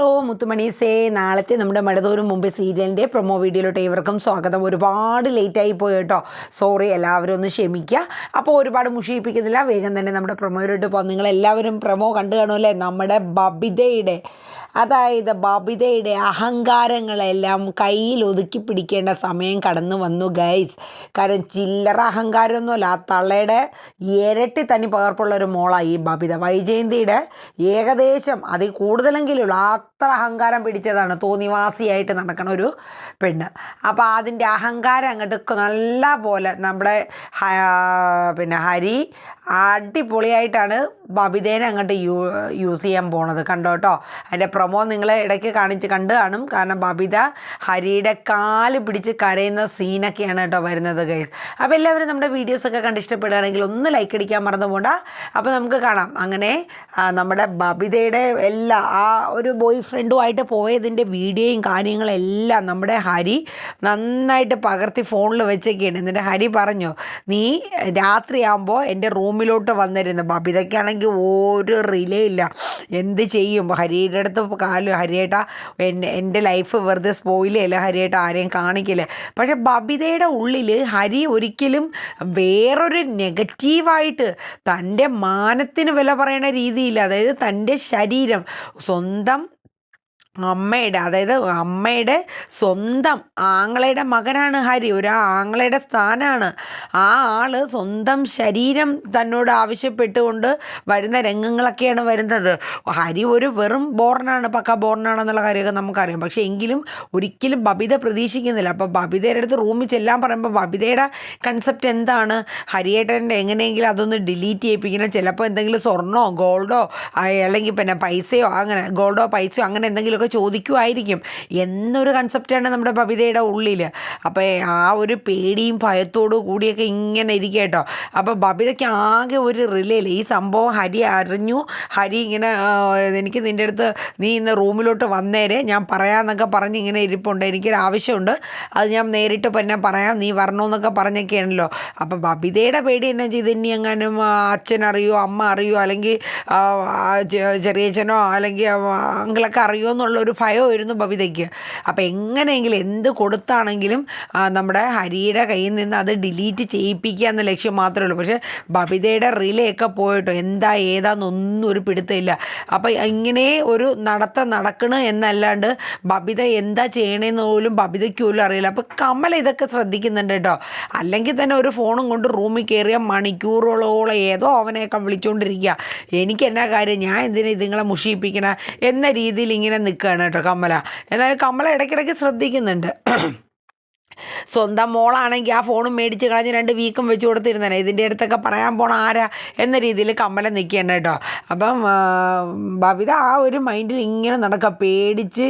ഓ മുത്തുമണീസേ നാളത്തെ നമ്മുടെ മഴതോറും മുമ്പ് സീരിയലിന്റെ പ്രൊമോ വീഡിയോയിലോട്ട് ഇവർക്കും സ്വാഗതം. ഒരുപാട് ലേറ്റായി പോയി കേട്ടോ. സോറി എല്ലാവരും ഒന്ന് ക്ഷമിക്കുക അപ്പോൾ ഒരുപാട് മുഷിയിപ്പിക്കുന്നില്ല. വേഗം തന്നെ നമ്മുടെ പ്രൊമോയിലോട്ട് പോകാം. നിങ്ങളെല്ലാവരും പ്രൊമോ കണ്ടു കാണുമല്ലേ? നമ്മുടെ ബബിതയുടെ അതായത് ബബിതയുടെ അഹങ്കാരങ്ങളെല്ലാം കയ്യിൽ ഒതുക്കി പിടിക്കേണ്ട സമയം കടന്നു വന്നു ഗൈസ് കാരണം ചില്ലറ അഹങ്കാരമൊന്നുമല്ല. ആ തള്ളയുടെ ഇരട്ടി തനി പകർപ്പുള്ള ഒരു മോളായി ഈ ബബിത. വൈജയന്തിയുടെ ഏകദേശം അതിൽ കൂടുതലെങ്കിലുള്ള. അത്ര അഹങ്കാരം പിടിച്ചതാണ്. തോന്നിവാസിയായിട്ട് നടക്കണ ഒരു പെണ്ണ്. അപ്പോൾ അതിന്റെ അഹങ്കാരം അങ്ങോട്ട് നല്ല പോലെ നമ്മുടെ പിന്നെ ഹരി അടിപൊളിയായിട്ടാണ് ബബിതേനെ അങ്ങോട്ട് യൂ യൂസ് ചെയ്യാൻ പോണത്. കണ്ടോ കേട്ടോ അതിന്റെ പ്രൊമോ നിങ്ങളെ ഇടയ്ക്ക് കാണിച്ച് കണ്ടു കാണും. കാരണം ബബിത ഹരിയുടെ കാൽ പിടിച്ച് കരയുന്ന സീനൊക്കെയാണ് കേട്ടോ വരുന്നത് ഗൈസ് അപ്പോൾ എല്ലാവരും നമ്മുടെ വീഡിയോസൊക്കെ കണ്ട് ഇഷ്ടപ്പെടുകയാണെങ്കിൽ ഒന്ന് ലൈക്ക് അടിക്കാൻ മറന്നു പോണ്ട. അപ്പോൾ നമുക്ക് കാണാം. അങ്ങനെ നമ്മുടെ ബബിതയുടെ എല്ലാ ആ ഒരു ബോയ് ഫ്രണ്ടുമായിട്ട് പോയതിന്റെ വീഡിയോയും കാര്യങ്ങളെല്ലാം നമ്മുടെ ഹരി നന്നായിട്ട് പകർത്തി ഫോണിൽ വെച്ചൊക്കെയാണ്. എന്നിട്ട് ഹരി പറഞ്ഞു നീ രാത്രിയാകുമ്പോൾ എന്റെ റൂമിലോട്ട് വന്നിരുന്നു. ബബിതയ്ക്കാണെങ്കിൽ ഒരു റിലേ ഇല്ല. എന്ത് ചെയ്യും? ഹരിയുടെ അടുത്ത് കാലം ഹരിയേട്ട എന്റെ ലൈഫ് വെറുതെ സ്പോയിൽ ചെയ്യില്ല? ഹരിയേട്ട ആരെയും കാണിക്കില്ല. പക്ഷെ ബബിതയുടെ ഉള്ളിൽ ഹരി ഒരിക്കലും വേറൊരു നെഗറ്റീവായിട്ട് തന്റെ മാനത്തിന് വില പറയണ രീതിയിൽ അതായത് തന്റെ ശരീരം സ്വന്തം അമ്മയുടെ അതായത് അമ്മയുടെ സ്വന്തം ആങ്ങളയുടെ മകനാണ് ഹരി. ഒരു ആങ്ങളയുടെ സ്ഥാനാണ്. ആ ആൾ സ്വന്തം ശരീരം തന്നോട് ആവശ്യപ്പെട്ടുകൊണ്ട് വരുന്ന രംഗങ്ങളൊക്കെയാണ് വരുന്നത്. ഹരി ഒരു വെറും ബോർണാണ് പക്ക ബോർണാണെന്നുള്ള കാര്യമൊക്കെ നമുക്കറിയാം. പക്ഷേ എങ്കിലും ഒരിക്കലും ബബിത പ്രതീക്ഷിക്കുന്നില്ല. അപ്പോൾ ബബിതയുടെ അടുത്ത് റൂമിൽ ചെല്ലാൻ പറയുമ്പോൾ ബബിതയുടെ കൺസെപ്റ്റ് എന്താണ്? ഹരിയേട്ടന്റെ എങ്ങനെയെങ്കിലും അതൊന്ന് ഡിലീറ്റ് ചെയ്യിപ്പിക്കണം. ചിലപ്പോൾ എന്തെങ്കിലും സ്വർണമോ ഗോൾഡോ അല്ലെങ്കിൽ പിന്നെ പൈസയോ അങ്ങനെ ഗോൾഡോ പൈസയോ അങ്ങനെ എന്തെങ്കിലുമൊക്കെ ചോദിക്കുമായിരിക്കും. എന്നൊരു കൺസെപ്റ്റാണ് നമ്മുടെ ബബിതയുടെ ഉള്ളിൽ അപ്പോൾ ആ ഒരു പേടിയും ഭയത്തോടു കൂടിയൊക്കെ ഇങ്ങനെ ഇരിക്കുക കേട്ടോ അപ്പോൾ ബബിതയ്ക്ക് ആകെ ഒരു റിലേയിൽ ഈ സംഭവം ഹരി അറിഞ്ഞു. ഹരി ഇങ്ങനെ എനിക്ക് നിന്റെ അടുത്ത് നീ ഇന്ന് റൂമിലോട്ട് വന്നേരെ. ഞാൻ പറയാമെന്നൊക്കെ പറഞ്ഞ് ഇങ്ങനെ ഇരിപ്പുണ്ട്. എനിക്കൊരു ആവശ്യമുണ്ട്. അത് ഞാൻ നേരിട്ട് പിന്നെ പറയാം. നീ വരണമെന്നൊക്കെ പറഞ്ഞൊക്കെയാണല്ലോ. അപ്പോൾ ബബിതയുടെ പേടി എന്നാ ചെയ്ത്? ഇനി എങ്ങാനും അച്ഛൻ അറിയോ അമ്മ അറിയോ അല്ലെങ്കിൽ ചെറിയച്ഛനോ അല്ലെങ്കിൽ അങ്കിളൊക്കെ അറിയോ എന്നുള്ളൊരു ഭയമായിരുന്നു ബബിതയ്ക്ക്. അപ്പോൾ എങ്ങനെയെങ്കിലും എന്ത് കൊടുത്താണെങ്കിലും നമ്മുടെ ഹരിയുടെ കയ്യിൽ നിന്ന് അത് ഡിലീറ്റ് ചെയ്യിപ്പിക്കുക എന്ന ലക്ഷ്യം മാത്രമേ ഉള്ളൂ. പക്ഷേ ബബിതയുടെ റിലേ ഒക്കെ പോയിട്ടോ എന്താ ഏതാന്നൊന്നും ഒരു പിടുത്തമില്ല. അപ്പോൾ ഇങ്ങനെ ഒരു നടത്തം നടക്കണ് എന്നല്ലാണ്ട് ബബിത എന്താ ചെയ്യണേന്ന് പോലും ബബിതയ്ക്ക് പോലും അറിയില്ല. അപ്പോൾ കമൽ ഇതൊക്കെ ശ്രദ്ധിക്കുന്നുണ്ട് കേട്ടോ. അല്ലെങ്കിൽ തന്നെ ഒരു ഫോണും കൊണ്ട് റൂമിൽ കയറിയ മണിക്കൂറുകളോളം ഏതോ അവനെയൊക്കെ വിളിച്ചുകൊണ്ടിരിക്കുക എനിക്ക് എന്നാ കാര്യം? ഞാൻ എന്തിനാ ഇതുങ്ങളെ മുഷിയിപ്പിക്കണ? എന്ന രീതിയിൽ ഇങ്ങനെ നിൽക്കുകയാണ് കേട്ടോ കമല എന്നാലും കമല ഇടയ്ക്കിടയ്ക്ക് ശ്രദ്ധിക്കുന്നുണ്ട്. സ്വന്തം മോളാണെങ്കിൽ ആ ഫോണും മേടിച്ച് കളഞ്ഞ് രണ്ട് വീക്കും വെച്ച് കൊടുത്തിരുന്നേനെ. ഇതിന്റെ അടുത്തൊക്കെ പറയാൻ പോണ ആരാ എന്ന രീതിയിൽ കമ്മലം നിൽക്കുകയാണ് കേട്ടോ. അപ്പം ബബിത ആ ഒരു മൈൻഡിൽ ഇങ്ങനെ നടക്കുക. പേടിച്ച്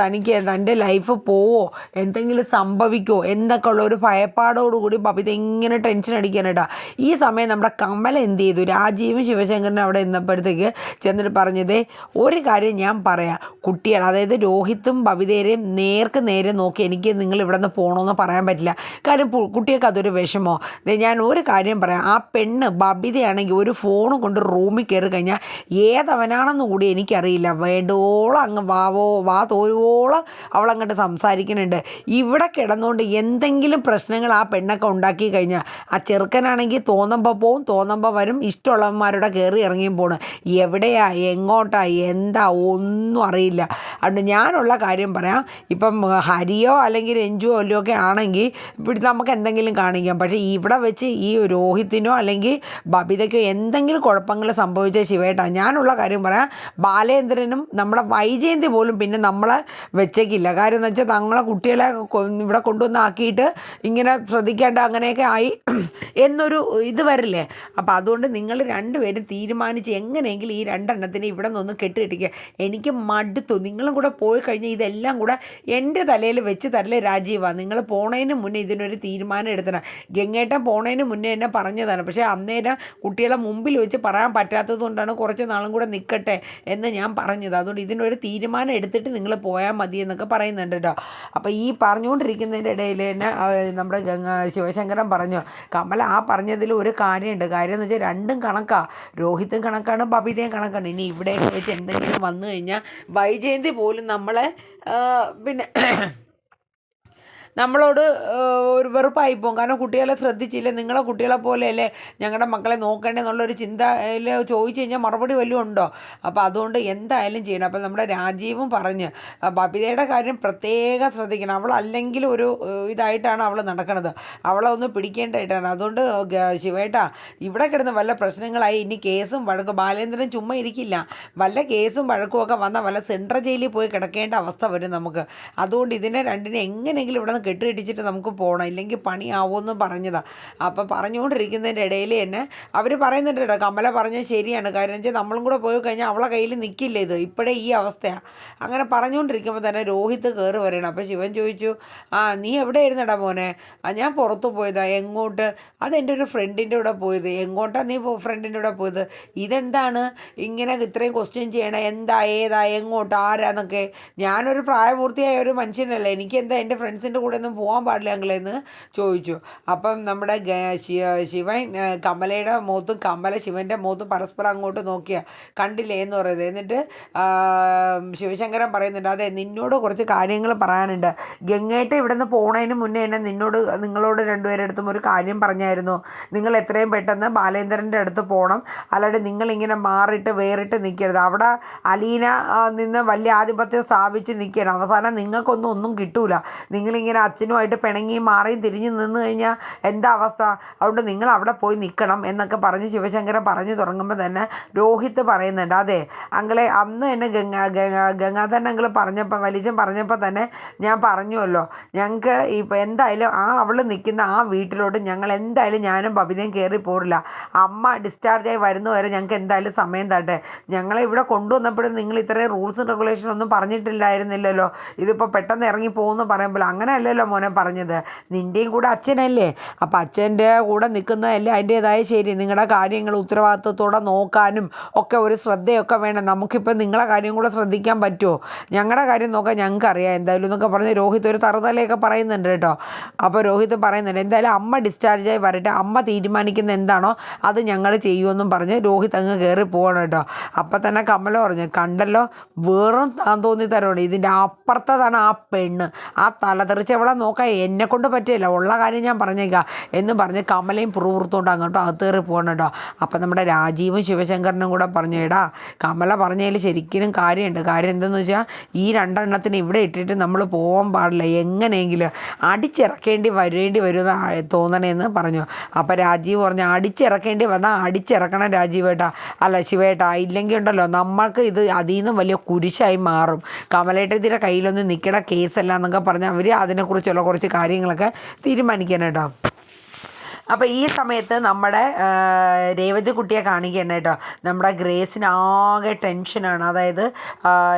തനിക്ക് തന്റെ ലൈഫ് പോവോ എന്തെങ്കിലും സംഭവിക്കുമോ എന്നൊക്കെ ഉള്ള ഒരു ഭയപ്പാടോടുകൂടി ബബിത ഇങ്ങനെ ടെൻഷൻ അടിക്കാൻ കേട്ടോ. ഈ സമയം നമ്മുടെ കമ്മല എന്ത് ചെയ്തു? രാജീവും ശിവശങ്കരനും അവിടെ ഇന്നപ്പോഴത്തേക്ക് ചെന്നിട്ട് പറഞ്ഞത് ഒരു കാര്യം ഞാൻ പറയാം. കുട്ടികൾ അതായത് രോഹിത്തും ബബിതേരെയും നേർക്ക് നേരെ നോക്കി എനിക്ക് നിങ്ങൾ ഇവിടെ നിന്ന് പോകണമെന്ന് പറയാൻ പറ്റില്ല. കാര്യം കുട്ടിയൊക്കെ അതൊരു വിഷമോ? ഞാൻ ഒരു കാര്യം പറയാം. ആ പെണ്ണ് ബബിതയാണെങ്കിൽ ഒരു ഫോൺ കൊണ്ട് റൂമിൽ കയറി കഴിഞ്ഞാൽ ഏതവനാണെന്ന് കൂടി എനിക്കറിയില്ല. വേണ്ടോളം അങ്ങ് വാവോ വാ തോരുവോളം അവളങ്ങോട്ട് സംസാരിക്കുന്നുണ്ട്. ഇവിടെ കിടന്നുകൊണ്ട് എന്തെങ്കിലും പ്രശ്നങ്ങൾ ആ പെണ്ണൊക്കെ ഉണ്ടാക്കി കഴിഞ്ഞാൽ ആ ചെറുക്കനാണെങ്കിൽ തോന്നുമ്പോൾ പോവും തോന്നുമ്പോൾ വരും. ഇഷ്ടമുള്ളവന്മാരുടെ കയറി ഇറങ്ങിയും പോണ്. എവിടെയാ എങ്ങോട്ടാ എന്താ ഒന്നും അറിയില്ല. അതുകൊണ്ട് ഞാനുള്ള കാര്യം പറയാം. ഇപ്പം ഹരിയോ അല്ലെങ്കിൽ രഞ്ജുവോ ഒക്കെ ആണെങ്കിൽ നമുക്ക് എന്തെങ്കിലും കാണിക്കാം. പക്ഷേ ഇവിടെ വെച്ച് ഈ രോഹിത്തിനോ അല്ലെങ്കിൽ ബബിതയ്ക്കോ എന്തെങ്കിലും കുഴപ്പങ്ങൾ സംഭവിച്ച ശിവേട്ട ഞാനുള്ള കാര്യം പറയാം. ബാലേന്ദ്രനും നമ്മുടെ വൈജയന്തി പോലും പിന്നെ നമ്മളെ വെച്ചേക്കില്ല. കാര്യം എന്ന് വെച്ചാൽ തങ്ങളെ കുട്ടികളെ ഇവിടെ കൊണ്ടുവന്നാക്കിയിട്ട് ഇങ്ങനെ ശ്രദ്ധിക്കേണ്ട അങ്ങനെയൊക്കെ ആയി എന്നൊരു ഇത് വരില്ലേ? അപ്പോൾ അതുകൊണ്ട് നിങ്ങൾ രണ്ടുപേരും തീരുമാനിച്ച് എങ്ങനെയെങ്കിലും ഈ രണ്ടെണ്ണത്തിന് ഇവിടെ നിന്നൊന്ന് കെട്ടിയിട്ടിക്കുക എനിക്ക് മടുത്തു. നിങ്ങളും കൂടെ പോയി കഴിഞ്ഞാൽ ഇതെല്ലാം കൂടെ എന്റെ തലയിൽ വെച്ച് തരലേ രാജീവ നിങ്ങൾ പോണതിന് മുന്നേ ഇതിനൊരു തീരുമാനം എടുത്തണം ഗംഗേട്ടൻ പോണതിന് മുന്നേ എന്നെ പറഞ്ഞതാണ്. പക്ഷേ അന്നേരം കുട്ടികളെ മുമ്പിൽ വെച്ച് പറയാൻ പറ്റാത്തത് കൊണ്ടാണ് കുറച്ച് നാളും കൂടെ നിൽക്കട്ടെ എന്ന് ഞാൻ പറഞ്ഞത്. അതുകൊണ്ട് ഇതിനൊരു തീരുമാനം എടുത്തിട്ട് നിങ്ങൾ പോയാൽ മതി എന്നൊക്കെ പറയുന്നുണ്ട് കേട്ടോ. അപ്പോൾ ഈ പറഞ്ഞുകൊണ്ടിരിക്കുന്നതിന്റെ ഇടയിൽ തന്നെ നമ്മുടെ ശിവശങ്കരൻ പറഞ്ഞു കമൽ ആ പറഞ്ഞതിൽ ഒരു കാര്യമുണ്ട്. കാര്യം എന്ന് വെച്ചാൽ രണ്ടും കണക്കാണ് രോഹിത്തും കണക്കാണ് ബബിതയും കണക്കാണ്. ഇനി ഇവിടെയൊക്കെ വെച്ച് എന്തെങ്കിലും വന്നു കഴിഞ്ഞാൽ വൈജയന്തി പോലും നമ്മളെ പിന്നെ നമ്മളോട് ഒരു വെറുപ്പായി പോകും. കാരണം കുട്ടികളെ ശ്രദ്ധിച്ചില്ല? നിങ്ങളെ കുട്ടികളെ പോലെയല്ലേ ഞങ്ങളുടെ മക്കളെ നോക്കേണ്ടതെന്നുള്ളൊരു ചിന്തയിൽ ചോദിച്ചു കഴിഞ്ഞാൽ മറുപടി വല്ലതും ഉണ്ടോ? അപ്പോൾ അതുകൊണ്ട് എന്തായാലും ചെയ്യണം. അപ്പോൾ നമ്മുടെ രാജീവും പറഞ്ഞ് ബബിതയുടെ കാര്യം പ്രത്യേകം ശ്രദ്ധിക്കണം. അവൾ അല്ലെങ്കിൽ ഒരു ഇതായിട്ടാണ് അവൾ നടക്കുന്നത് അവളെ ഒന്ന് പിടിക്കേണ്ടതായിട്ടാണ്. അതുകൊണ്ട് ശിവേട്ടാ ഇവിടെ കിടന്ന് വല്ല പ്രശ്നങ്ങളായി? ഇനി കേസും വഴക്കും. ബാലേന്ദ്രൻ ചുമ്മാ ഇരിക്കില്ല. വല്ല കേസും വഴക്കും ഒക്കെ വന്നാൽ വല്ല സെൻട്രൽ ജയിലിൽ പോയി കിടക്കേണ്ട അവസ്ഥ വരും നമുക്ക്. അതുകൊണ്ട് ഇതിനെ രണ്ടിനെ എങ്ങനെയെങ്കിലും ഇവിടെ നിന്ന് കെട്ടിയിടിച്ചിട്ട് നമുക്ക് പോകണം ഇല്ലെങ്കിൽ പണിയാവുമെന്ന് പറഞ്ഞതാണ് അപ്പം പറഞ്ഞുകൊണ്ടിരിക്കുന്നതിന്റെ ഇടയിൽ തന്നെ അവർ പറയുന്നുണ്ട് കേട്ടോ. കമല പറഞ്ഞാൽ ശരിയാണ്. കാര്യം വെച്ചാൽ നമ്മളും കൂടെ പോയി കഴിഞ്ഞാൽ അവളെ കയ്യിൽ നിൽക്കില്ല ഇത്? ഇപ്പോഴേ ഈ അവസ്ഥയാണ് അങ്ങനെ പറഞ്ഞുകൊണ്ടിരിക്കുമ്പോൾ തന്നെ രോഹിത് കയറി വരണം അപ്പോൾ ശിവൻ ചോദിച്ചു ആ നീ എവിടെ ഇരുന്നടാ മോനെ? ആ ഞാൻ പുറത്ത് പോയതാ. എങ്ങോട്ട്? അതെന്റെ ഒരു ഫ്രണ്ടിന്റെ കൂടെ പോയത്. എങ്ങോട്ടാണ് നീ ഫ്രണ്ടിന്റെ കൂടെ പോയത്? ഇതെന്താണ്? ഇങ്ങനെ ഇത്രയും ക്വസ്റ്റ്യൻ ചെയ്യണം. എന്താ ഏതാ എങ്ങോട്ട് ആരാന്നൊക്കെ ഞാനൊരു പ്രായപൂർത്തിയായ ഒരു മനുഷ്യനല്ലേ. എനിക്കെന്താ എന്റെ ഫ്രണ്ട്സിന്റെ ഒന്നും പോകാൻ പാടില്ല അങ്ങളെന്ന് ചോദിച്ചു. അപ്പം നമ്മുടെ ശിവൻ കമലയുടെ മുഖത്തും കമല ശിവന്റെ മുഖത്തും പരസ്പരം അങ്ങോട്ട് നോക്കിയ കണ്ടില്ലേ എന്ന് പറയുന്നത്. എന്നിട്ട് ശിവശങ്കരൻ പറയുന്നുണ്ട് അതെ നിന്നോട് കുറച്ച് കാര്യങ്ങൾ പറയാനുണ്ട്. ഗംഗേട്ട് ഇവിടെ നിന്ന് പോണതിന് മുന്നേ തന്നെ നിന്നോട് നിങ്ങളോട് രണ്ടുപേരുടെ അടുത്തും ഒരു കാര്യം പറഞ്ഞായിരുന്നു. നിങ്ങൾ എത്രയും പെട്ടെന്ന് ബാലേന്ദ്രന്റെ അടുത്ത് പോകണം അല്ലാണ്ട് നിങ്ങളിങ്ങനെ മാറിയിട്ട് വേറിട്ട് നിൽക്കരുത് അവിടെ അലീന നിന്ന് വലിയ ആധിപത്യം സ്ഥാപിച്ച് നിൽക്കണം അവസാനം നിങ്ങൾക്കൊന്നും ഒന്നും കിട്ടൂല. നിങ്ങളിങ്ങനെ അച്ഛനുമായിട്ട് പിണങ്ങി മാറിയും തിരിഞ്ഞ് നിന്ന് കഴിഞ്ഞാൽ എന്താ അവസ്ഥ? അതുകൊണ്ട് നിങ്ങൾ അവിടെ പോയി നിൽക്കണം എന്നൊക്കെ പറഞ്ഞ് ശിവശങ്കരൻ പറഞ്ഞു തുടങ്ങുമ്പോൾ തന്നെ രോഹിത് പറയുന്നുണ്ട്. അതെ അങ്ങളെ അന്ന് എന്നെ ഗംഗ ഗംഗ ഗംഗാധരൻ അങ്കിൾ പറഞ്ഞപ്പോൾ വലിച്ചൻ പറഞ്ഞപ്പോൾ തന്നെ ഞാൻ പറഞ്ഞുവല്ലോ. ഞങ്ങൾക്ക് ഇപ്പോൾ എന്തായാലും ആ അവൾ നിൽക്കുന്ന ആ വീട്ടിലോട്ട് ഞങ്ങൾ എന്തായാലും ഞാനും ബബിതയും കയറി പോരില്ല. അമ്മ ഡിസ്ചാർജായി വരുന്നവരെ ഞങ്ങൾക്ക് എന്തായാലും സമയം തട്ടെ. ഞങ്ങളെ ഇവിടെ കൊണ്ടുവന്നപ്പോഴും നിങ്ങൾ ഇത്രയും റൂൾസും റെഗുലേഷനും ഒന്നും പറഞ്ഞിട്ടില്ലായിരുന്നില്ലല്ലോ. ഇതിപ്പോൾ പെട്ടെന്ന് ഇറങ്ങി പോകുമെന്ന് പറയുമ്പോൾ അങ്ങനെയല്ലല്ലോ മോനെ പറഞ്ഞത്. നിന്റെയും കൂടെ അച്ഛനല്ലേ? അപ്പം അച്ഛന്റെ കൂടെ നിൽക്കുന്നതല്ലേ അതിന്റേതായ ശരി. നിങ്ങളുടെ കാര്യങ്ങൾ ഉത്തരവാദിത്വത്തോടെ നോക്കാനും ഒക്കെ ഒരു ശ്രദ്ധയൊക്കെ വേണം. നമുക്കിപ്പോൾ നിങ്ങളെ കാര്യം കൂടെ ശ്രദ്ധിക്കാൻ പറ്റുമോ? ഞങ്ങളുടെ കാര്യം നോക്കാൻ ഞങ്ങൾക്ക് അറിയാം എന്തായാലും എന്നൊക്കെ പറഞ്ഞ് രോഹിത് ഒരു തറുതലയൊക്കെ പറയുന്നുണ്ട് കേട്ടോ. അപ്പോൾ രോഹിത് പറയുന്നുണ്ട് എന്തായാലും അമ്മ ഡിസ്ചാർജായി വരട്ടെ. അമ്മ തീരുമാനിക്കുന്ന എന്താണോ അത് ഞങ്ങൾ ചെയ്യുമെന്നും പറഞ്ഞ് രോഹിത് അങ്ങ് കയറി പോകണം കേട്ടോ. അപ്പം തന്നെ കമല പറഞ്ഞു കണ്ടല്ലോ വെറും താൻ തോന്നി തരമാണ്. ഇതിന്റെ അപ്പുറത്തതാണ് ആ പെണ്ണ്. ആ തലതെറിച്ച് അവളെ നോക്കാൻ എന്നെ കൊണ്ട് പറ്റില്ല. ഉള്ള കാര്യം ഞാൻ പറഞ്ഞേക്കാം. എന്ന് പറഞ്ഞ് കമലയും പുറപുറത്തോണ്ട് അങ്ങോട്ടും അകത്ത് കയറി പോകണം കേട്ടോ അപ്പം നമ്മുടെ രാജീവും ശിവശങ്കരനും കൂടെ പറഞ്ഞു എടാ കമല പറഞ്ഞതിൽ ശരിക്കും കാര്യമുണ്ട്. കാര്യം എന്തെന്ന് വെച്ചാൽ ഈ രണ്ടെണ്ണത്തിന് ഇവിടെ ഇട്ടിട്ട് നമ്മൾ പോകാൻ പാടില്ല. എങ്ങനെയെങ്കിലും അടിച്ചിറക്കേണ്ടി വരേണ്ടി വരുമെന്ന് തോന്നണേന്ന് പറഞ്ഞു. അപ്പം രാജീവ് പറഞ്ഞു അടിച്ചിറക്കേണ്ടി വന്നാൽ അടിച്ചിറക്കണം രാജീവേട്ടാ. അല്ല ശിവേട്ടാ ഇല്ലെങ്കിൽ ഉണ്ടല്ലോ നമ്മൾക്ക് ഇത് അതിൽ നിന്നും വലിയ കുരിശായി മാറും. കമലേട്ടത്തിന്റെ കയ്യിലൊന്നും നിൽക്കണ കേസല്ല എന്നൊക്കെ പറഞ്ഞ് അവർ അതിനെക്കുറിച്ചുള്ള കുറച്ച് കാര്യങ്ങളൊക്കെ തീരുമാനിക്കണം കേട്ടോ അപ്പോൾ ഈ സമയത്ത് നമ്മുടെ രേവതി കുട്ടിയെ കാണിക്കണം കേട്ടോ. നമ്മുടെ ഗ്രേസിനാകെ ടെൻഷനാണ് അതായത്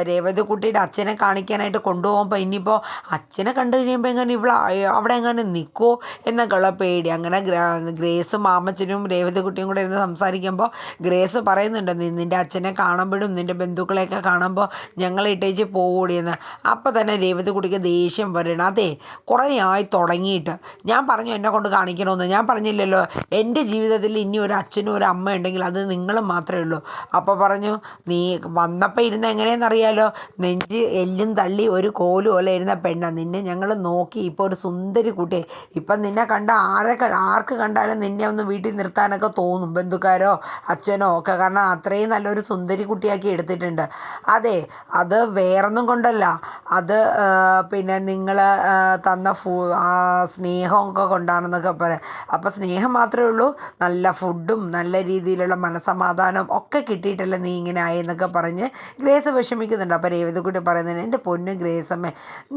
രേവതി കുട്ടിയുടെ അച്ഛനെ കാണിക്കാനായിട്ട് കൊണ്ടുപോകുമ്പോൾ ഇനിയിപ്പോൾ അച്ഛനെ കണ്ടു കഴിയുമ്പോൾ എങ്ങനെ ഇവിടെ അവിടെ എങ്ങനെ നിൽക്കുമോ എന്നൊക്കെയുള്ള പേടി. അങ്ങനെ ഗ്ര- ഗ്രേസും മാമച്ചനും രേവതി കുട്ടിയും കൂടെ ഇരുന്ന് സംസാരിക്കുമ്പോൾ ഗ്രേസ് പറയുന്നുണ്ട് "നീ നിന്റെ അച്ഛനെ കാണുമ്പോഴും നിന്റെ ബന്ധുക്കളെയൊക്കെ കാണുമ്പോൾ ഞങ്ങൾ ഇട്ടേച്ച് പോകൂടിയെന്ന് അപ്പോൾ തന്നെ രേവതി കുട്ടിക്ക് ദേഷ്യം വരണം അതെ കുറേ ആയി തുടങ്ങിയിട്ട്. ഞാൻ പറഞ്ഞു എന്നെ കൊണ്ട് കാണിക്കണമെന്ന്. ഞാൻ പറഞ്ഞില്ലല്ലോ. എന്റെ ജീവിതത്തിൽ ഇനി ഒരു അച്ഛനും ഒരു അമ്മ ഉണ്ടെങ്കിൽ അത് നിങ്ങൾ മാത്രമേ ഉള്ളൂ. അപ്പോൾ പറഞ്ഞു നീ വന്നപ്പോൾ ഇരുന്ന് എങ്ങനെയെന്നറിയാലോ നെഞ്ച് എല്ലും തള്ളി ഒരു കോലും പോലെ ഇരുന്ന പെണ്ണാണ് നിന്നെ ഞങ്ങൾ നോക്കി ഇപ്പോൾ ഒരു സുന്ദരി കുട്ടിയെ ഇപ്പം നിന്നെ കണ്ട ആരെ ആർക്ക് കണ്ടാലും നിന്നെ ഒന്ന് വീട്ടിൽ നിർത്താനൊക്കെ തോന്നും. ബന്ധുക്കാരോ അച്ഛനോ ഒക്കെ. കാരണം അത്രയും നല്ലൊരു സുന്ദരി കുട്ടിയാക്കി എടുത്തിട്ടുണ്ട്. അതെ അത് വേറൊന്നും കൊണ്ടല്ല. അത് പിന്നെ നിങ്ങൾ തന്ന ഫു ആ സ്നേഹമൊക്കെ കൊണ്ടാണെന്നൊക്കെ പറയാം അപ്പോൾ സ്നേഹം മാത്രമേ ഉള്ളൂ. നല്ല ഫുഡും നല്ല രീതിയിലുള്ള മനസമാധാനം ഒക്കെ കിട്ടിയിട്ടല്ല നീ ഇങ്ങനെ ആയെന്നൊക്കെ പറഞ്ഞ് ഗ്രേസ് വിഷമിക്കുന്നുണ്ട്. അപ്പോൾ രേവതിക്കുട്ടി പറയുന്നത് എന്റെ പൊന്നും ഗ്രേസമ്മേ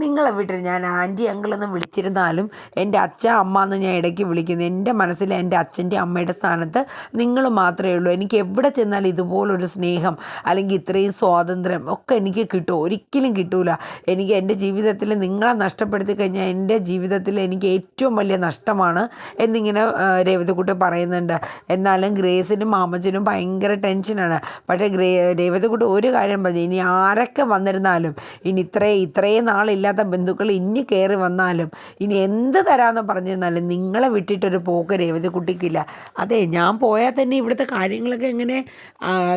നിങ്ങളെ വീട്ടിൽ ഞാൻ ആന്റി അങ്കിളെന്ന് വിളിച്ചിരുന്നാലും എന്റെ അച്ഛ അമ്മ എന്ന് ഞാൻ ഇടയ്ക്ക് വിളിക്കുന്നു. എന്റെ മനസ്സിൽ എന്റെ അച്ഛന്റെ അമ്മയുടെ സ്ഥാനത്ത് നിങ്ങൾ മാത്രമേ ഉള്ളൂ. എനിക്ക് എവിടെ ചെന്നാലും ഇതുപോലൊരു സ്നേഹം അല്ലെങ്കിൽ ഇത്രയും സ്വാതന്ത്ര്യം ഒക്കെ എനിക്ക് കിട്ടും. ഒരിക്കലും കിട്ടൂല. എനിക്ക് എന്റെ ജീവിതത്തിൽ നിങ്ങളെ നഷ്ടപ്പെടുത്തി കഴിഞ്ഞാൽ എന്റെ ജീവിതത്തിൽ എനിക്ക് ഏറ്റവും വലിയ നഷ്ടമാണ് എന്നിങ്ങനെ ആ, രേവതിക്കുട്ടി പറയുന്നുണ്ട്. എന്നാലും ഗ്രേസിനും മാമച്ചനും ഭയങ്കര ടെൻഷനാണ്. പക്ഷേ ഗ്രേ രേവതിക്കുട്ടി ഒരു കാര്യം പറഞ്ഞു. ഇനി ആരൊക്കെ വന്നിരുന്നാലും ഇനി ഇത്രയും ഇത്രയും നാളില്ലാത്ത ബന്ധുക്കൾ ഇനി കയറി വന്നാലും ഇനി എന്ത് തരാമെന്ന് പറഞ്ഞിരുന്നാലും നിങ്ങളെ വിട്ടിട്ടൊരു പോക്ക് രേവതിക്കുട്ടിക്കില്ല. അതെ ഞാൻ പോയാൽ തന്നെ ഇവിടുത്തെ കാര്യങ്ങളൊക്കെ എങ്ങനെ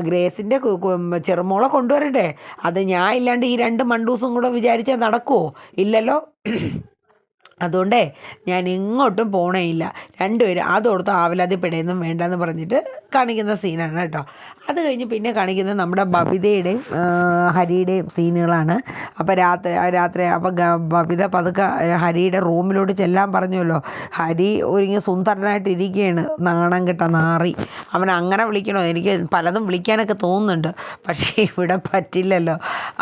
ഗ്രേസിന്റെ ചെറുമോളെ കൊണ്ടുവരണ്ടേ? അത് ഞാൻ ഇല്ലാണ്ട് ഈ രണ്ട് മണ്ടൂസും കൂടെ വിചാരിച്ചാൽ നടക്കുമോ ഇല്ലല്ലോ? അതുകൊണ്ടേ ഞാൻ എങ്ങോട്ടും പോണേയില്ല. രണ്ടുപേരും അതോർത്ത് ആവലാതി പെടയൊന്നും വേണ്ടെന്ന് പറഞ്ഞിട്ട് കാണിക്കുന്ന സീനാണ് കേട്ടോ. അത് കഴിഞ്ഞ് പിന്നെ കാണിക്കുന്നത് നമ്മുടെ ബബിതയുടെയും ഹരിയുടെയും സീനുകളാണ്. അപ്പോൾ രാത്രി രാത്രി അപ്പോൾ ബബിത പതുക്കെ ഹരിയുടെ റൂമിലോട്ട് ചെല്ലാൻ പറഞ്ഞല്ലോ ഹരി ഒരുങ്ങി സുന്ദരനായിട്ട് ഇരിക്കുകയാണ്. നാണം കിട്ട നാറി. അവൻ അങ്ങനെ വിളിക്കണോ? എനിക്ക് പലതും വിളിക്കാനൊക്കെ തോന്നുന്നുണ്ട്. പക്ഷേ ഇവിടെ പറ്റില്ലല്ലോ.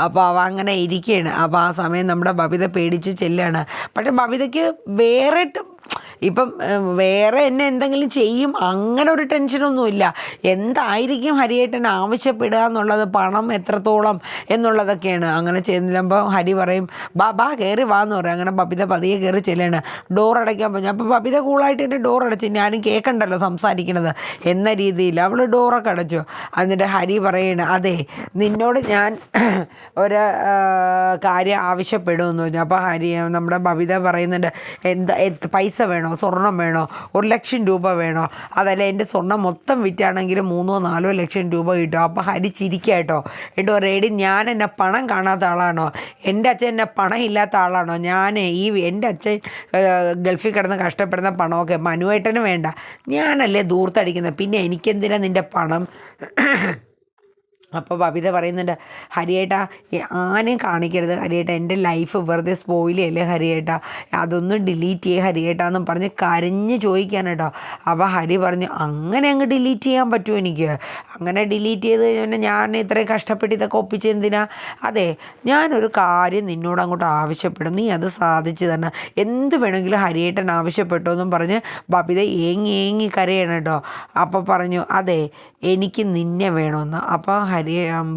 അപ്പോൾ അവ അങ്ങനെ ഇരിക്കുകയാണ്. അപ്പോൾ ആ സമയം നമ്മുടെ ബബിത പേടിച്ച് ചെല്ലുകയാണ്. പക്ഷേ ബബിതയ്ക്ക് വേറെ ട്- ഇപ്പം വേറെ എന്നെ എന്തെങ്കിലും ചെയ്യും അങ്ങനെ ഒരു ടെൻഷനൊന്നുമില്ല എന്തായിരിക്കും ഹരിയേട്ടൻ ആവശ്യപ്പെടുക എന്നുള്ളത് പണം എത്രത്തോളം എന്നുള്ളതൊക്കെയാണ്. അങ്ങനെ ചെല്ലുമ്പോൾ ഹരി പറയും ബാ ബാ കയറി വാ എന്ന് പറയും. അങ്ങനെ പപ്പിത പതിയെ കയറി ചെല്ലാണ്. ഡോർ അടയ്ക്കാൻ പറഞ്ഞു അപ്പോൾ പപ്പിത കൂളായിട്ട് എന്റെ ഡോർ അടച്ചു ഞാനും കേൾക്കണ്ടല്ലോ സംസാരിക്കണത്. എന്ന രീതിയിൽ അവൾ ഡോറൊക്കെ അടച്ചു. എന്നിട്ട് ഹരി പറയണ അതെ നിന്നോട് ഞാൻ ഒരു കാര്യം ആവശ്യപ്പെടുമെന്ന് പറഞ്ഞു. അപ്പോൾ ഹരി നമ്മുടെ ബബിത പറയുന്നുണ്ട് എന്താ പൈസ വേണോ? സ്വർണം വേണോ? ഒരു ലക്ഷം രൂപ വേണോ? അതല്ല എന്റെ സ്വർണം മൊത്തം വിറ്റാണെങ്കിൽ മൂന്നോ നാലോ ലക്ഷം രൂപ കിട്ടും. അപ്പോൾ ഹരി ചിരിക്കുക കേട്ടോ എന്നിട്ട് പറയടി ഞാൻ എന്നെ പണം കാണാത്ത ആളാണോ? എന്റെ അച്ഛൻ എന്നെ പണം ഇല്ലാത്ത ആളാണോ? ഞാൻ ഈ എന്റെ അച്ഛൻ ഗൾഫിൽ കിടന്ന് കഷ്ടപ്പെടുന്ന പണമൊക്കെ മനുവേട്ടന് വേണ്ട. ഞാനല്ലേ ദൂർത്തടിക്കുന്നത് പിന്നെ എനിക്കെന്തിനാ നിന്റെ പണം? അപ്പോൾ ബബിത പറയുന്നുണ്ട് ഹരിയേട്ട ആനയും കാണിക്കരുത്. ഹരിയേട്ട എന്റെ ലൈഫ് വെറുതെ സ്പോയിൽ ചെയ്യല്ലേ ഹരിയേട്ട? അതൊന്നും ഡിലീറ്റ് ചെയ്യേ ഹരിയേട്ടാ പറഞ്ഞ് കരഞ്ഞ് ചോദിക്കാൻ കേട്ടോ. അപ്പോൾ ഹരി പറഞ്ഞു അങ്ങനെ അങ്ങ് ഡിലീറ്റ് ചെയ്യാൻ പറ്റുമോ എനിക്ക്? അങ്ങനെ ഡിലീറ്റ് ചെയ്ത് കഴിഞ്ഞാൽ ഞാൻ ഇത്രയും കഷ്ടപ്പെട്ട് ഇതൊക്കെ ഒപ്പിച്ച് എന്തിനാ? അതെ ഞാനൊരു കാര്യം നിന്നോട് അങ്ങോട്ട് ആവശ്യപ്പെടും. നീ അത് സാധിച്ചു തന്നെ എന്ത് വേണമെങ്കിലും ഹരിയേട്ടൻ ആവശ്യപ്പെട്ടോ എന്നും പറഞ്ഞ് ബബിത ഏങ്ങി ഏങ്ങി കരയണം കേട്ടോ. അപ്പോൾ പറഞ്ഞു അതെ എനിക്ക് നിന്നെ വേണമെന്ന്. അപ്പോൾ ഹരി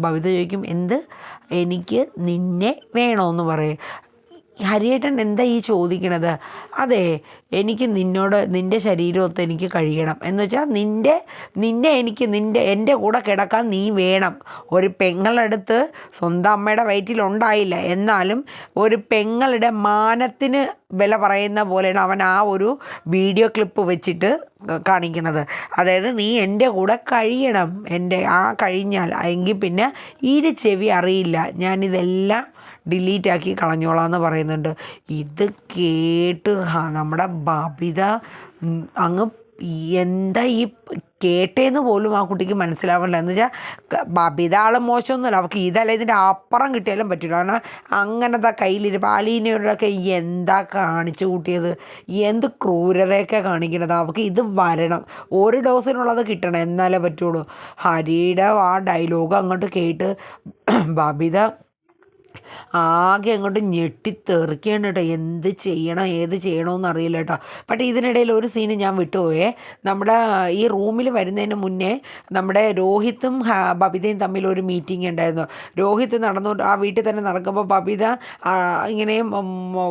ബബിത ചോദിക്കും എന്ത്? എനിക്ക് നിന്നെ വേണമെന്ന് പറയും. ഹരിയേട്ടൻ എന്താ ഈ ചോദിക്കണത്? അതെ എനിക്ക് നിന്നോട് നിന്റെ ശരീരമൊത്ത് എനിക്ക് കഴിയണം. എന്ന് വെച്ചാൽ നിന്റെ നിന്നെ എനിക്ക് നിന്റെ എന്റെ കൂടെ കിടക്കാൻ നീ വേണം. ഒരു പെങ്ങളടുത്ത് സ്വന്തം അമ്മയുടെ വയറ്റിലുണ്ടായില്ല എന്നാലും ഒരു പെങ്ങളുടെ മാനത്തിന് വില പറയുന്ന പോലെയാണ് അവൻ ആ ഒരു വീഡിയോ ക്ലിപ്പ് വെച്ചിട്ട് കാണിക്കുന്നത് അതായത് നീ എന്റെ കൂടെ കഴിയണം. എന്റെ ആ കഴിഞ്ഞാൽ. എങ്കിൽ പിന്നെ ഇരു ചെവി അറിയില്ല. ഞാനിതെല്ലാം ഡിലീറ്റ് ആക്കി കളഞ്ഞോളാം എന്ന് പറയുന്നുണ്ട്. ഇത് കേട്ട് നമ്മുടെ ബബിത അങ്ങ് എന്താ ഈ കേട്ടേന്ന് പോലും ആ കുട്ടിക്ക് മനസ്സിലാവില്ല എന്ന് വെച്ചാൽ ബാബിത ആൾ മോശമൊന്നുമില്ല. അവൾക്ക് ഇതല്ല ഇതിന്റെ അപ്പുറം കിട്ടിയാലും പറ്റില്ല കാരണം അങ്ങനത്തെ കയ്യിലിരിപ്പ് അലീനയോടൊക്കെ എന്താ കാണിച്ചു കൂട്ടിയത്? എന്ത് ക്രൂരതയൊക്കെ കാണിക്കണത്? അവൾക്ക് ഇത് വരണം. ഒരു ഡോസിനുള്ളത് കിട്ടണം എന്നാലേ പറ്റുള്ളൂ. ഹരിയുടെ ആ ഡയലോഗ് അങ്ങോട്ട് കേട്ട് ബബിത ആകെ അങ്ങോട്ട് ഞെട്ടിത്തെറിക്കുകയാണ് കേട്ടോ. എന്ത് ചെയ്യണം ഏത് ചെയ്യണമെന്ന് അറിയില്ല കേട്ടോ പക്ഷേ ഇതിനിടയിൽ ഒരു സീന് ഞാൻ വിട്ടുപോയേ. നമ്മുടെ ഈ റൂമിൽ വരുന്നതിന് മുന്നേ നമ്മുടെ രോഹിത്തും ബബിതയും തമ്മിൽ ഒരു മീറ്റിംഗ് ഉണ്ടായിരുന്നു. രോഹിത്ത് നടന്നുകൊണ്ട് ആ വീട്ടിൽ തന്നെ നടക്കുമ്പോൾ ബബിത ഇങ്ങനെ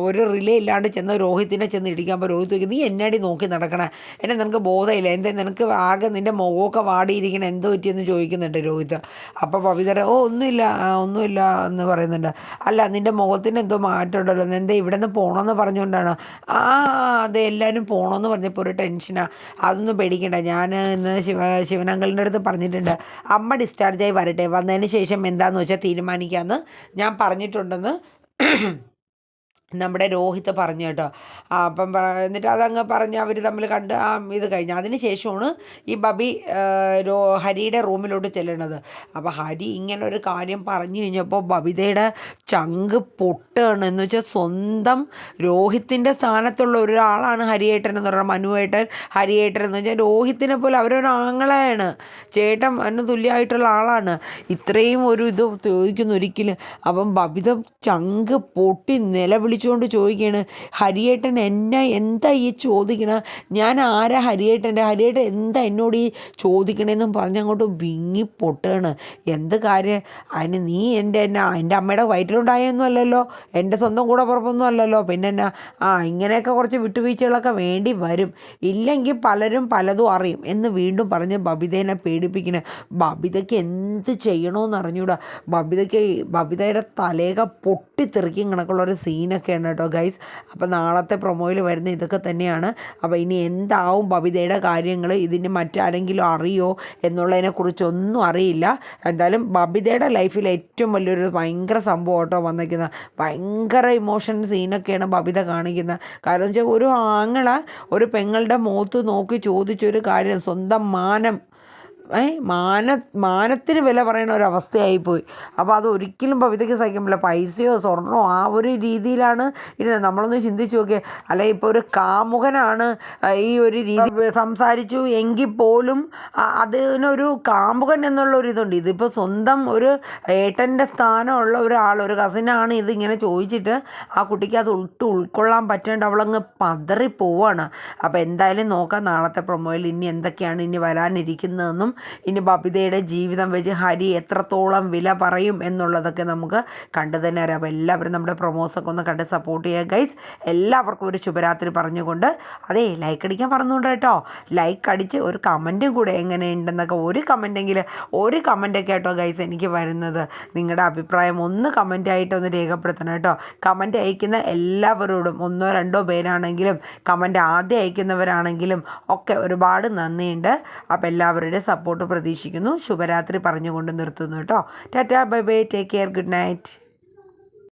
ഒരു റിലേ ഇല്ലാണ്ട് ചെന്ന് രോഹിത്തിനെ ചെന്ന് ഇടിക്കുമ്പോൾ രോഹിത്ത് ചോദിക്കും നീ എന്നാടി നോക്കി നടക്കണേ? എന്നെ നിനക്ക് ബോധമില്ല. എന്താ നിനക്ക് ആകെ നിന്റെ മുഖമൊക്കെ വാടിയിരിക്കണം? എന്തോ പറ്റിയെന്ന് ചോദിക്കുന്നുണ്ട് രോഹിത്. അപ്പോൾ ബബിതയുടെ ഓ ഒന്നുമില്ല ഒന്നുമില്ല എന്ന് പറയുന്നുണ്ട്. അല്ല നിന്റെ മുഖത്തിന് എന്തോ മാറ്റമുണ്ടല്ലോ. എന്താ ഇവിടെ നിന്ന് പോകണമെന്ന് പറഞ്ഞുകൊണ്ടാണ്. ആ അതെ എല്ലാവരും പോകണമെന്ന് പറഞ്ഞപ്പോൾ ഒരു ടെൻഷനാണ് അതൊന്നും പേടിക്കണ്ട. ഞാൻ ഇന്ന് ശിവ ശിവനങ്കളിന്റെ അടുത്ത് പറഞ്ഞിട്ടുണ്ട്. അമ്മ ഡിസ്ചാർജായി വരട്ടെ. വന്നതിന് ശേഷം എന്താണെന്ന് വെച്ചാൽ തീരുമാനിക്കാമെന്ന് ഞാൻ പറഞ്ഞിട്ടുണ്ടെന്ന് നമ്മുടെ രോഹിത് പറഞ്ഞു കേട്ടോ. അപ്പം എന്നിട്ട് അതങ്ങ് പറഞ്ഞ് അവർ തമ്മിൽ കണ്ട് ആ ഇത് കഴിഞ്ഞു. അതിന് ശേഷമാണ് ഈ ബബി രോ ഹരിയുടെ റൂമിലോട്ട് ചെല്ലണത്. അപ്പോൾ ഹരി ഇങ്ങനെ ഒരു കാര്യം പറഞ്ഞു കഴിഞ്ഞപ്പോൾ ബബിതയുടെ ചങ്ക് പൊട്ടുകയാണ് എന്ന് വെച്ചാൽ സ്വന്തം രോഹിത്തിന്റെ സ്ഥാനത്തുള്ള ഒരാളാണ് ഹരിയേട്ടൻ എന്ന് പറയുന്നത് മനുവേട്ടൻ. ഹരിയേട്ടൻ എന്ന് വെച്ചാൽ രോഹിത്തിനെ പോലെ അവരൊരു ആങ്ങളെയാണ്. ചേട്ടൻ അതിന് തുല്യമായിട്ടുള്ള ആളാണ്. ഇത്രയും ഒരു ഇത് ചോദിക്കുന്നു ഒരിക്കലും. അപ്പം ബബിത ചങ്ക് പൊട്ടി നിലവിളിച്ചുകൊണ്ട് ചോദിക്കുകയാണ് ഹരിയേട്ടൻ എന്നെ എന്താ ഈ ചോദിക്കണ? ഞാൻ ആരാ ഹരിയേട്ടന്റെ? ഹരിയേട്ടൻ എന്താ എന്നോട് ഈ ചോദിക്കണേന്നും പറഞ്ഞ് അങ്ങോട്ട് വിങ്ങി പൊട്ടുകയാണ്. എന്ത് കാര്യം? അതിന് നീ എന്റെ എന്നാ എന്റെ അമ്മയുടെ വയറ്റിലുണ്ടായൊന്നും അല്ലല്ലോ എന്റെ സ്വന്തം കൂടെ പുറപ്പൊന്നും അല്ലല്ലോ? പിന്നെ എന്നാ? ആ ഇങ്ങനെയൊക്കെ കുറച്ച് വിട്ടുവീഴ്ചകളൊക്കെ വേണ്ടി വരും. ഇല്ലെങ്കിൽ പലരും പലതും അറിയും. എന്ന് വീണ്ടും പറഞ്ഞ് ബബിതേനെ പേടിപ്പിക്കണേ. ബബിതയ്ക്ക് എന്ത് ചെയ്യണമെന്ന് അറിഞ്ഞൂടാ. ബബിതയ്ക്ക് ബബിതയുടെ തലേക പൊട്ടിത്തെറിക്കും കണക്കുള്ള ഒരു സീനൊക്കെയാണ് കേട്ടോ ഗൈസ് അപ്പോൾ നാളത്തെ പ്രൊമോയിൽ വരുന്ന ഇതൊക്കെ തന്നെയാണ്. അപ്പോൾ ഇനി എന്താവും ബബിതയുടെ കാര്യങ്ങൾ ഇതിന് മറ്റാരെങ്കിലും അറിയോ എന്നുള്ളതിനെക്കുറിച്ചൊന്നും അറിയില്ല. എന്തായാലും ബബിതയുടെ ലൈഫിൽ ഏറ്റവും വലിയൊരു ഭയങ്കര സംഭവം കേട്ടോ വന്നിരിക്കുന്നത് ഭയങ്കര ഇമോഷൻ സീനൊക്കെയാണ് ബബിത കാണിക്കുന്നത് കാരണം വെച്ചാൽ ഒരു ആങ്ങള ഒരു പെങ്ങളുടെ മുഖത്ത് നോക്കി ചോദിച്ചൊരു കാര്യം സ്വന്തം മാനം മാന മാനത്തിന് വില പറയുന്ന ഒരു അവസ്ഥയായിപ്പോയി. അപ്പോൾ അത് ഒരിക്കലും പവിതയ്ക്ക് സഹിക്കാൻ പറ്റില്ല പൈസയോ സ്വർണമോ ആ ഒരു രീതിയിലാണ് ഇരുന്നത്. നമ്മളൊന്ന് ചിന്തിച്ച് നോക്കിയാൽ അല്ലെ ഇപ്പോൾ ഒരു കാമുകനാണ് ഈ ഒരു രീതി സംസാരിച്ചു എങ്കിൽ പോലും അതിനൊരു കാമുകൻ എന്നുള്ള ഒരു ഇതുണ്ട്. ഇതിപ്പോൾ സ്വന്തം ഒരു ഏട്ടന്റെ സ്ഥാനമുള്ള ഒരാൾ ഒരു കസിനാണ് ഇതിങ്ങനെ ചോദിച്ചിട്ട് ആ കുട്ടിക്ക് അത് ഉൾട്ട് ഉൾക്കൊള്ളാൻ പറ്റാണ്ട്. അവളങ്ങ് പതറി പോവാണ് അപ്പോൾ എന്തായാലും നോക്കാം നാളത്തെ പ്രൊമോയിൽ ഇനി എന്തൊക്കെയാണ് ഇനി വരാനിരിക്കുന്നതെന്നും ഇനി ബബിതയുടെ ജീവിതം വെച്ച് ഹരി എത്രത്തോളം വില പറയും എന്നുള്ളതൊക്കെ നമുക്ക് കണ്ടു തന്നെ അറിയാം. അപ്പോൾ എല്ലാവരും നമ്മുടെ പ്രൊമോസൊക്കെ ഒന്ന് കണ്ട് സപ്പോർട്ട് ചെയ്യുക. ഗൈസ് എല്ലാവർക്കും ഒരു ശുഭരാത്രി പറഞ്ഞുകൊണ്ട് അതേ ലൈക്ക് അടിക്കാൻ പറഞ്ഞുകൊണ്ട് കേട്ടോ. ലൈക്ക് അടിച്ച് ഒരു കമന്റും കൂടെ എങ്ങനെയുണ്ടെന്നൊക്കെ ഒരു കമന്റെങ്കിൽ ഒരു കമന്റൊക്കെ കേട്ടോ ഗൈസ് എനിക്ക് വരുന്നത്. നിങ്ങളുടെ അഭിപ്രായം ഒന്ന് കമന്റായിട്ട് ഒന്ന് രേഖപ്പെടുത്തണം കേട്ടോ. കമന്റ് അയക്കുന്ന എല്ലാവരോടും ഒന്നോ രണ്ടോ പേരാണെങ്കിലും കമന്റ് ആദ്യം അയക്കുന്നവരാണെങ്കിലും ഒക്കെ ഒരുപാട് നന്ദിയുണ്ട്. അപ്പോൾ എല്ലാവരുടെയും സപ്പോർട്ട് പ്രതീക്ഷിക്കുന്നു. ശുഭരാത്രി പറഞ്ഞുകൊണ്ട് നിർത്തുന്നു കേട്ടോ. Tata bye bye take care good night.